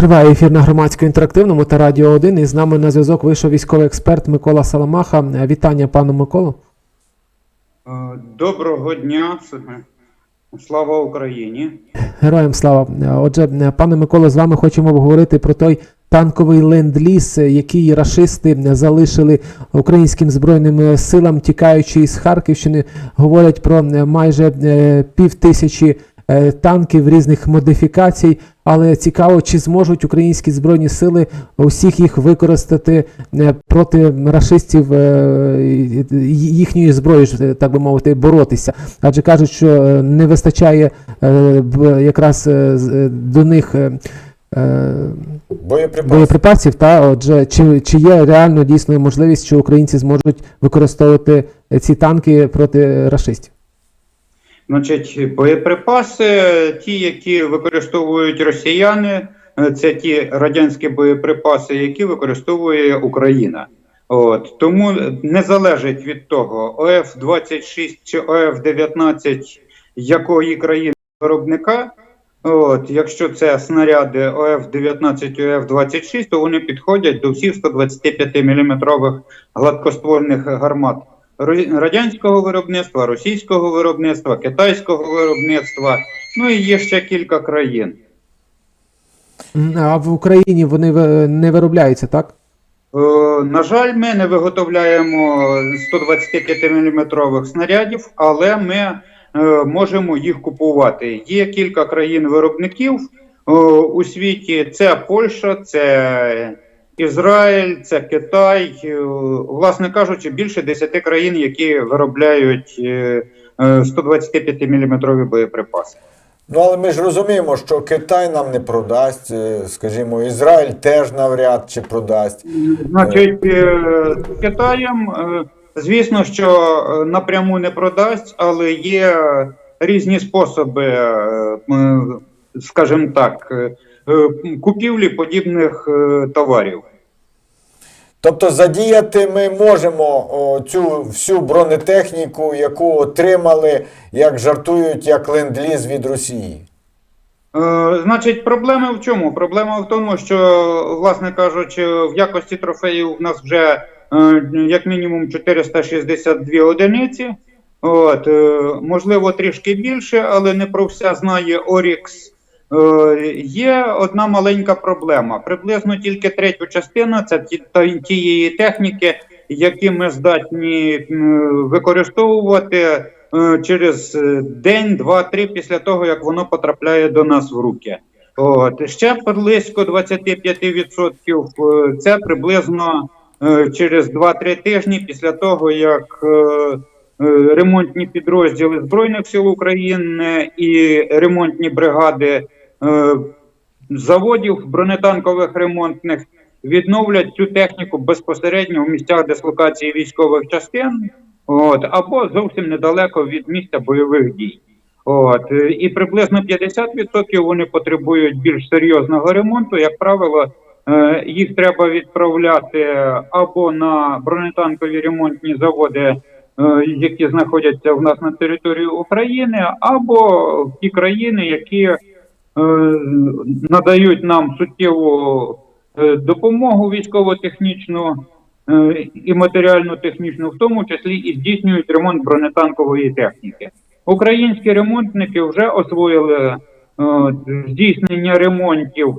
Триває ефір на громадсько інтерактивному та радіо 1. І з нами на зв'язок вийшов військовий експерт Микола Саламаха. Вітання пану Миколу. Е, Доброго дня, слава Україні. Героям слава. Отже, пане Миколо, з вами хочемо обговорити про той танковий ленд-ліз, який рашисти залишили українським збройним силам, тікаючи із Харківщини. Говорять про майже е, пів тисячі танків різних модифікацій. Але цікаво, чи зможуть українські збройні сили усіх їх використати е, проти рашистів е, їхньої зброї, е, так би мовити, боротися. Адже кажуть, що е, не вистачає е, якраз е, е, до них е, е, боєприпасів. Та отже, чи, чи є реально дійсно можливість, що українці зможуть використовувати е, ці танки проти рашистів? Значить, боєприпаси, ті, які використовують росіяни, е, це ті радянські боєприпаси, які використовує Україна. От тому не залежить від того, ОФ-26 чи ОФ-19 якої країни виробника. От, якщо це снаряди ОФ-19 і ОФ-26, то вони підходять до всіх 125 мм гладкоствольних гармат радянського виробництва, російського виробництва, китайського виробництва. Ну і є ще кілька країн. А в Україні вони не виробляються, так? Е, на жаль, ми не виготовляємо 125 мм снарядів, але ми е, можемо їх купувати. Є кілька країн-виробників е, у світі: це Польща, це Ізраїль, це Китай. Е, власне кажучи, більше 10 країн, які виробляють е, е, 125 мм боєприпаси. Ну але ми ж розуміємо, що Китай нам не продасть, е, скажімо, Ізраїль теж навряд чи продасть. Значить, е, з Китаєм, е, звісно, що е, напряму не продасть, але є різні способи, е, скажімо так, е, е, купівлі подібних е, товарів. Тобто задіяти ми можемо цю всю бронетехніку, яку отримали, як жартують, як ленд-ліз від Росії. Е, Значить, проблема в чому? Проблема в тому, що, власне кажучи, в якості трофеїв в нас вже е, як мінімум 462 одиниці. От, е, можливо, трішки більше, але не про все знає Орікс. Е, Є одна маленька проблема. Приблизно тільки третю частину це тієї техніки, які ми здатні використовувати е, через е, день, два, три після того, як воно потрапляє до нас в руки. От ще близько 25% е, це приблизно через 2-3 тижні після того, як ремонтні підрозділи Збройних сил України і ремонтні бригади заводів бронетанкових ремонтних відновлять цю техніку безпосередньо в місцях дислокації військових частин, от або зовсім недалеко від місця бойових дій. От е, і приблизно 50% вони потребують більш серйозного ремонту. Як правило, е, їх треба відправляти або на бронетанкові ремонтні заводи, е, які знаходяться в нас на території України, або в ті країни, які е, надають нам суттєву е, допомогу військово-технічну е, і матеріально-технічну, в тому числі і здійснюють ремонт бронетанкової техніки. Українські ремонтники вже освоїли е, здійснення ремонтів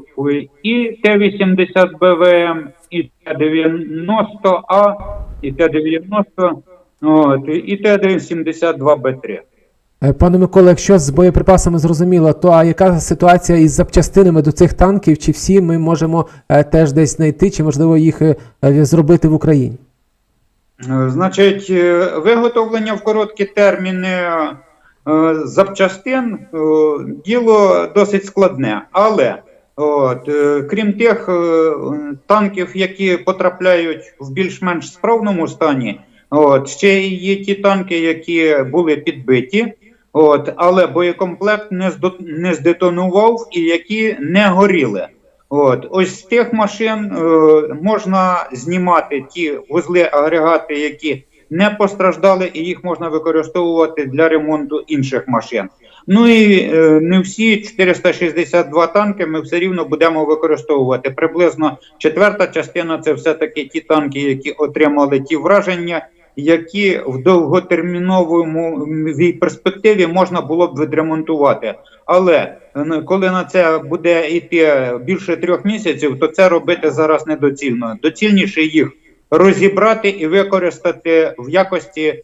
і Т-80 БВМ, і Т-90А, і Т-90, і Т-72Б3. Е, Пане Миколо, якщо з боєприпасами зрозуміло, то а яка ситуація із запчастинами до цих танків? Чи всі ми можемо е, теж десь знайти, чи можливо їх е, зробити в Україні? Значить, виготовлення в короткі терміни запчастин діло досить складне. Але от, крім тих танків, які потрапляють в більш-менш справному стані, от, ще є ті танки, які були підбиті. От, але боєкомплект не здо- не здетонував і які не горіли. От ось з тих машин е, можна знімати ті вузли агрегати, які не постраждали, і їх можна використовувати для ремонту інших машин. Ну і е, не всі 462 танки ми все рівно будемо використовувати. Приблизно четверта частина це все-таки ті танки, які отримали ті враження, які в довготерміновому перспективі можна було б відремонтувати. Але коли на це буде йти більше трьох місяців, то це робити зараз недоцільно. Доцільніше їх розібрати і використати в якості е,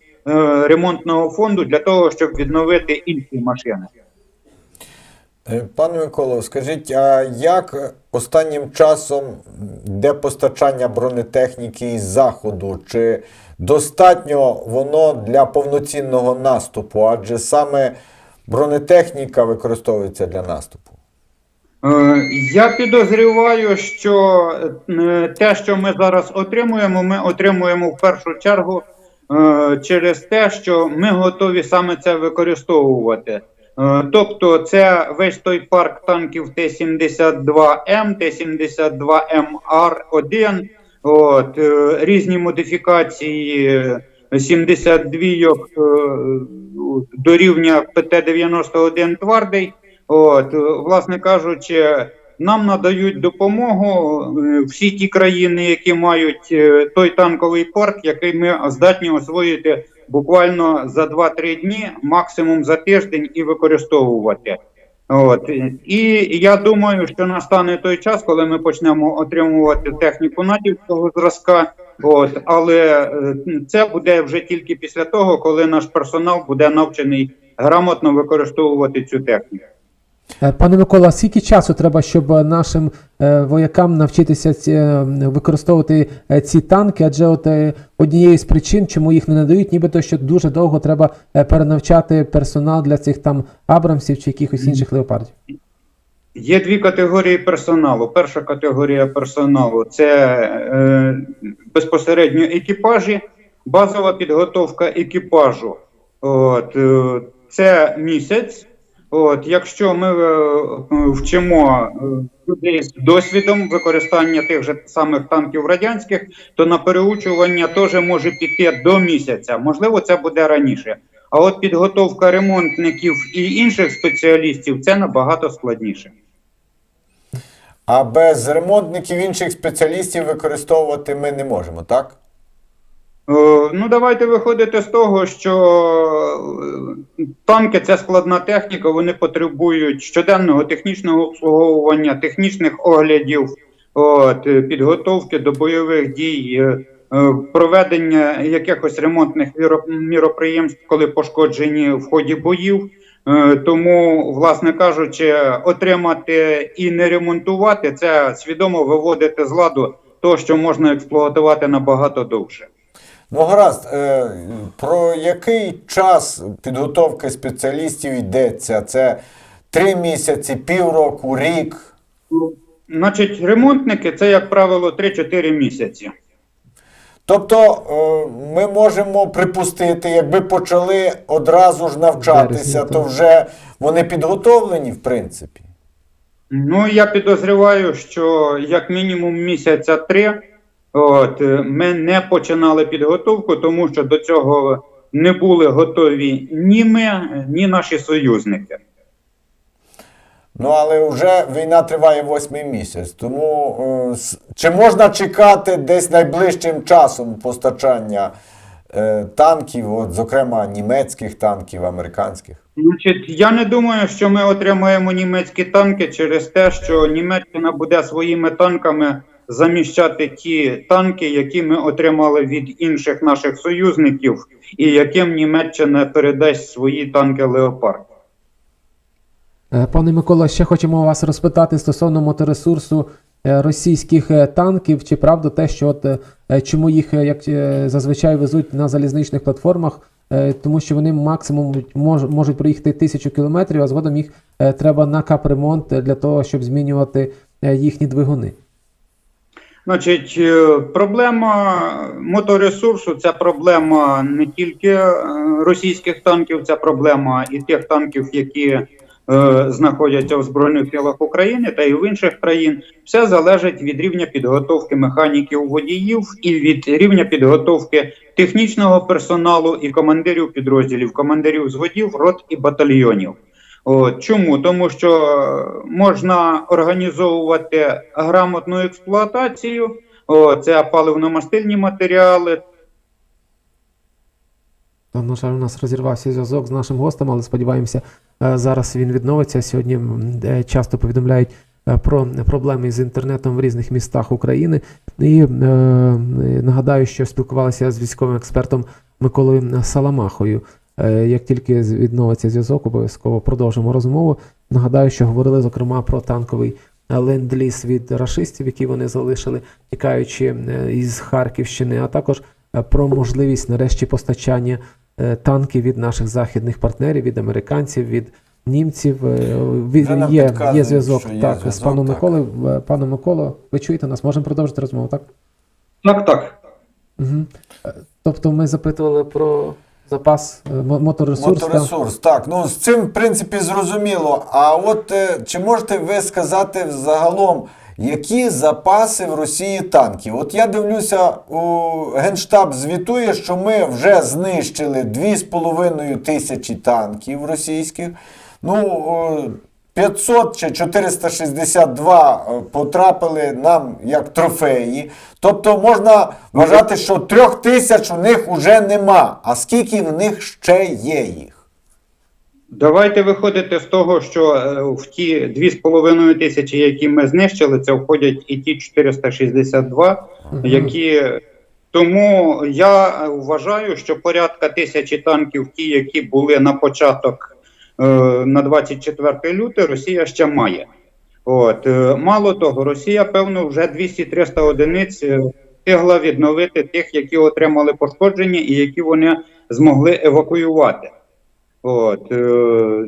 ремонтного фонду для того, щоб відновити інші машини. Е, Пане Миколо, скажіть, а як останнім часом йде постачання бронетехніки із заходу? Чи достатньо воно для повноцінного наступу? Адже саме бронетехніка використовується для наступу. Е, Я підозріваю, що е, те, що ми зараз отримуємо, ми отримуємо в першу чергу через те, що ми готові саме це використовувати. Е, Тобто, це весь той парк танків Т-72М, Т-72МР-1, от, е, різні модифікації е, 72 е, до рівня ПТ-91 твердий. От, власне кажучи, нам надають допомогу е, всі ті країни, які мають е, той танковий парк, який ми здатні освоїти буквально за 2-3 дні, максимум за тиждень, і використовувати. От і я думаю, що настане той час, коли ми почнемо отримувати техніку натівського зразка. От, але е, це буде вже тільки після того, коли наш персонал буде навчений грамотно використовувати цю техніку. Е, Пане Микола, скільки часу треба, щоб е, нашим е, воякам навчитися використовувати ці танки? Адже от однією з причин, чому їх не надають, нібито що дуже довго треба перенавчати персонал для цих там Абрамсів чи якихось інших леопардів. Є дві категорії персоналу. Перша категорія персоналу це е, безпосередньо екіпажі, базова підготовка екіпажу. От, е, це місяць. От, якщо ми е, вчимо е, людей з досвідом використання тих же самих танків радянських, то на переучування теж може піти до місяця. Можливо, це буде раніше. А от підготовка ремонтників і інших спеціалістів це набагато складніше. А без ремонтників інших спеціалістів використовувати ми не можемо, так? Ну, давайте виходити з того, що е, танки це складна техніка, вони потребують щоденного технічного обслуговування, технічних оглядів, от, е, підготовки до бойових дій, е, проведення якихось ремонтних міроприємств, коли пошкоджені в ході боїв. Тому, власне кажучи, отримати і не ремонтувати це свідомо виводити з ладу то, що можна експлуатувати набагато довше. Ну, гаразд, е, про який час підготовки спеціалістів йдеться? Це три місяці, півроку, рік. Значить, ремонтники це, як правило, 3-4 місяці. Тобто е, ми можемо припустити, якби почали одразу ж навчатися, то вже вони підготовлені, в принципі. Ну, я підозріваю, що як мінімум місяця три от, е, ми не починали підготовку, тому що до цього не були готові ні ми, ні наші союзники. Ну, але вже війна триває восьмий місяць. Тому е, чи можна чекати десь найближчим часом постачання е, танків, от, зокрема німецьких танків, американських? Значить, я не думаю, що ми отримаємо німецькі танки через те, що Німеччина буде своїми танками заміщати ті танки, які ми отримали від інших наших союзників, і яким Німеччина передасть свої танки Леопард. Е, Пане Микола, ще хочемо вас розпитати стосовно моторесурсу е, російських е, танків. Чи правда те, що от чому їх як зазвичай везуть на залізничних платформах? Тому що вони максимум мож, можуть проїхати тисячу кілометрів, а згодом їх треба на капремонт для того, щоб змінювати їхні двигуни. Значить, е, проблема моторесурсу це проблема не тільки е, російських танків, це проблема і тих танків, які е, знаходяться в Збройних силах України та і в інших країн. Все залежить від рівня підготовки механіків водіїв і від рівня підготовки технічного персоналу і командирів підрозділів, командирів зводів, рот і батальйонів. От, чому? Тому що е, можна організовувати грамотну експлуатацію, о, це паливно-мастильні матеріали, На жаль, у нас розірвався зв'язок з нашим гостем, але сподіваємося, е, зараз він відновиться. Сьогодні часто повідомляють е, про проблеми з інтернетом в різних містах України. І е, нагадаю, що спілкувалися з військовим експертом Миколою Саламахою. Е, Як тільки відновиться зв'язок, обов'язково продовжимо розмову. Нагадаю, що говорили зокрема про танковий ленд-ліз від рашистів, які вони залишили, тікаючи е, із Харківщини, а також е, про можливість нарешті постачання танків від наших західних партнерів, від американців, від німців. Від- Є, є зв'язок так, з паном. Миколою. Пане Миколо, ви чуєте нас? Можемо продовжити розмову, так? Так, так. Угу. Тобто ми запитували про запас е, моторесурс. Моторесурс, так. Ну з цим, в принципі, зрозуміло. А от е, чи можете ви сказати взагалом, які запаси в Росії танків? От я дивлюся, у Генштаб звітує, що ми вже знищили 2,5 тисячі танків російських. Ну, 500 чи 462 е, потрапили нам як трофеї. Тобто можна вважати, що трьох тисяч у них вже нема. А скільки в них ще є їх? Давайте виходити з того, що е, в ті 2,5 тисячі, які ми знищили, це входять і ті 462, які тому я вважаю, що порядка тисячі танків, ті, які були на початок на 24 люте, Росія ще має. От е, мало того, Росія певно вже 200-300 одиниць е, встигла відновити тих, які отримали пошкодження і які вони змогли евакуювати. От, е,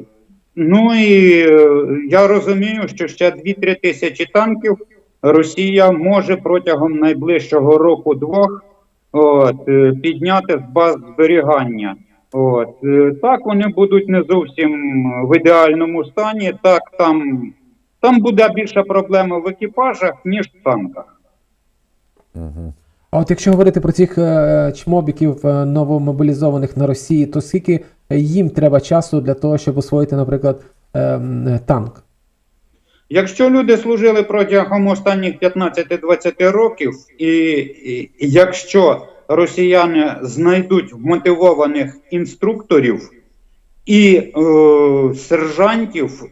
ну і е, я розумію, що ще 2-3 тисячі танків Росія може протягом найближчого року-двох от, е, підняти з баз зберігання. От, е, так, вони будуть не зовсім в ідеальному стані. Так, там, там буде більша проблема в екіпажах, ніж в танках. А от якщо говорити про цих е, чмобіків е, новомобілізованих на Росії, то скільки їм треба часу для того, щоб освоїти, наприклад, е, танк? Якщо люди служили протягом останніх 15-20 років, і, і і якщо росіяни знайдуть вмотивованих інструкторів і е, сержантів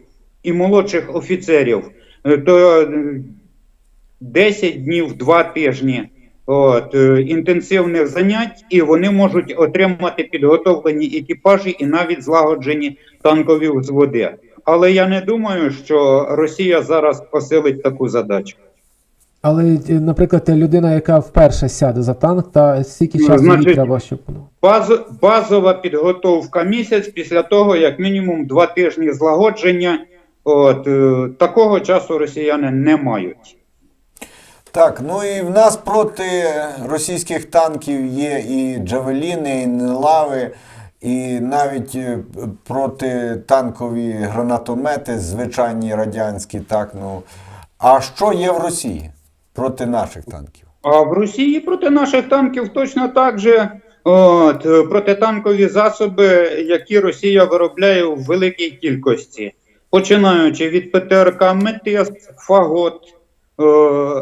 і молодших офіцерів, е, то е, 10 днів, 2 тижні от, е, інтенсивних занять, і вони можуть отримати підготовлені екіпажі і навіть злагоджені танкові взводи. Але я не думаю, що Росія зараз посилить таку задачу. Але, е, наприклад, людина, яка вперше сяде за танк, та скільки Ну, часу їй треба, щоб Баз, базова підготовка місяць після того, як мінімум два тижні злагодження. От е, такого часу росіяни не мають. Так, ну і в нас проти російських танків є і джавеліни, і нелави, і навіть е, протитанкові гранатомети, звичайні радянські. Так, ну. А що є в Росії проти наших танків? А в Росії проти наших танків точно так же от, протитанкові засоби, які Росія виробляє в великій кількості, починаючи від ПТРК Метис, Фагот, е,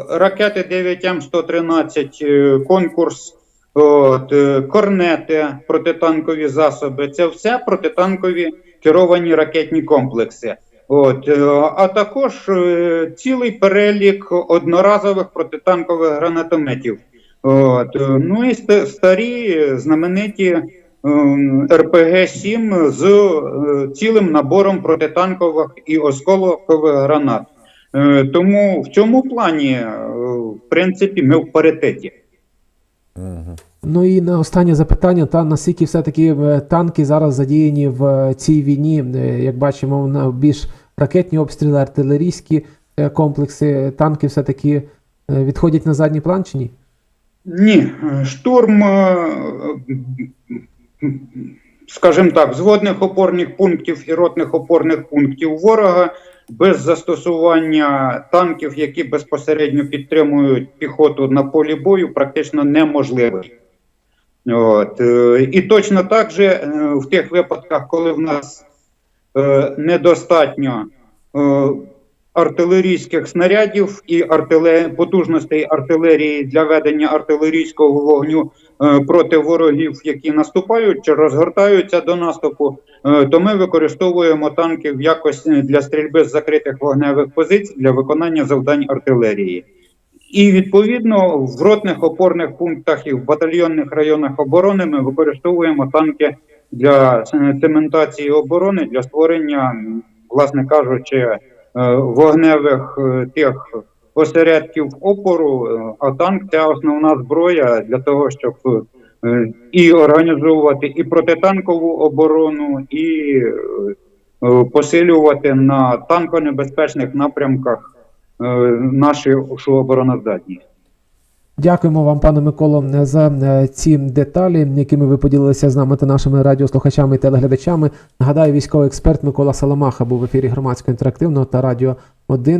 ракети 9М113, е, конкурс, от, е, корнети, протитанкові засоби. Це все протитанкові керовані ракетні комплекси. От, е, а також е, цілий перелік одноразових протитанкових гранатометів. От, е, ну і старі знамениті РПГ-7 з е, цілим набором протитанкових і осколкових гранат. Тому в цьому плані, в принципі, ми в паритеті. Ну і на останнє запитання: та наскільки все-таки е, танки зараз задіяні в е, цій війні, Е, як бачимо, більш ракетні обстріли, артилерійські комплекси, танки все-таки відходять на задній план чи ні? Ні, штурм, скажімо так, зводних опорних пунктів і ротних опорних пунктів ворога без застосування танків, які безпосередньо підтримують піхоту на полі бою, практично неможливий. От. е, І точно так же е, в тих випадках, коли в нас е, недостатньо артилерійських снарядів і артиле... потужностей артилерії для ведення артилерійського вогню проти ворогів, які наступають чи розгортаються до наступу, то ми використовуємо танки в якості для стрільби з закритих вогневих позицій для виконання завдань артилерії. І відповідно в ротних опорних пунктах і в батальйонних районах оборони ми використовуємо танки для е, цементації оборони для створення, власне кажучи, е, вогневих е, тих осередків опору. А танк це основна зброя для того, щоб і організовувати і протитанкову оборону, і посилювати на танконебезпечних напрямках нашу обороноздатність. Дякуємо вам, пане Миколо, за е, ці деталі, якими ви поділилися з нами та нашими радіослухачами і телеглядачами. Нагадаю, військовий експерт Микола Саламаха був в ефірі громадського інтерактивного та радіо 1.